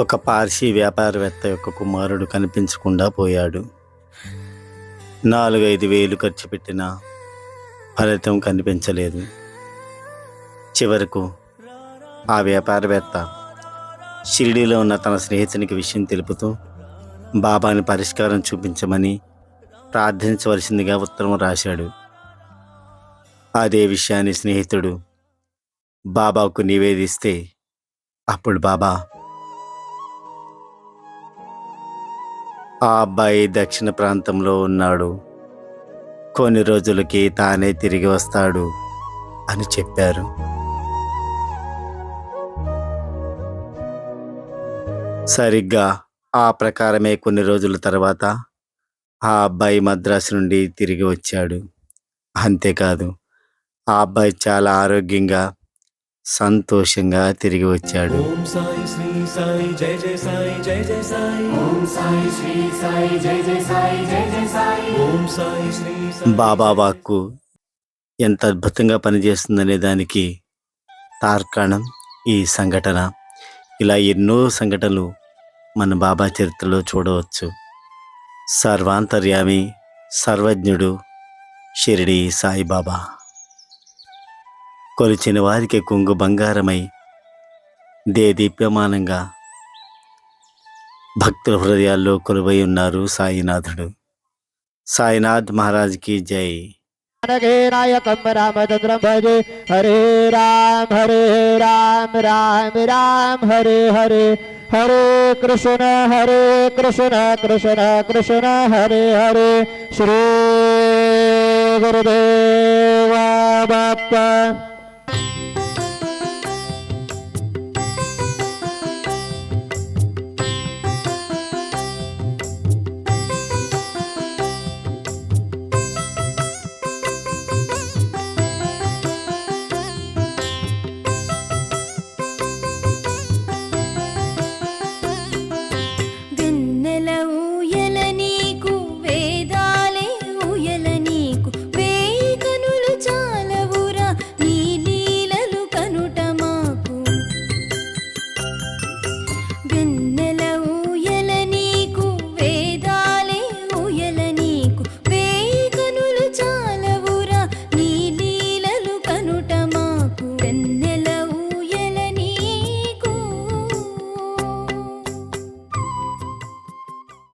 ఒక పార్సీ వ్యాపారవేత్త యొక్క కుమారుడు కనిపించకుండా పోయాడు. నాలుగైదు వేలు ఖర్చు పెట్టిన ఫలితం కనిపించలేదు. చివరకు ఆ వ్యాపారవేత్త షిరిడీలో ఉన్న తన స్నేహితునికి విషయం తెలుపుతూ బాబాని పరిష్కారం చూపించమని ప్రార్థించవలసిందిగా ఉత్తరం రాశాడు. అదే విషయాన్ని స్నేహితుడు బాబాకు నివేదిస్తే అప్పుడు బాబా ఆ అబ్బాయి దక్షిణ ప్రాంతంలో ఉన్నాడు. కొన్ని రోజులకి తానే తిరిగి వస్తాడు అని చెప్పారు. సరిగ్గా ఆ ప్రకారమే కొన్ని రోజుల తర్వాత ఆ అబ్బాయి మద్రాసు నుండి తిరిగి వచ్చాడు. అంతేకాదు ఆ అబ్బాయి చాలా ఆరోగ్యంగా సంతోషంగా తిరిగి వచ్చాడు. ఓం సాయి శ్రీ సాయి జయ జయ సాయి జయ జయ సాయి. ఓం సాయి శ్రీ సాయి జయ జయ సాయి జయ జయ సాయి. ఓం సాయి శ్రీ సాయి. బాబా వాక్కు ఎంత అద్భుతంగా పనిచేస్తుందనే దానికి తార్కాణం ఈ సంఘటన. ఇలా ఎన్నో సంఘటనలు మన బాబా చరిత్రలో చూడవచ్చు. సర్వాంతర్యామి సర్వజ్ఞుడు షిరిడి సాయిబాబా. కొలిచిన వారికి కొంగు బంగారమై దే దీప్యమానంగా భక్తుల హృదయాల్లో కొలువై ఉన్నారు సాయినాథుడు. సాయినాథ్ మహారాజ్కి జై. నాయకం రామచంద్రం భరే హరే రామ హరే రామ రామ రామ హరే హరే. హరే కృష్ణ హరే కృష్ణ కృష్ణ కృష్ణ హరే హరే. శ్రీ గురుదేవా బాప్ప.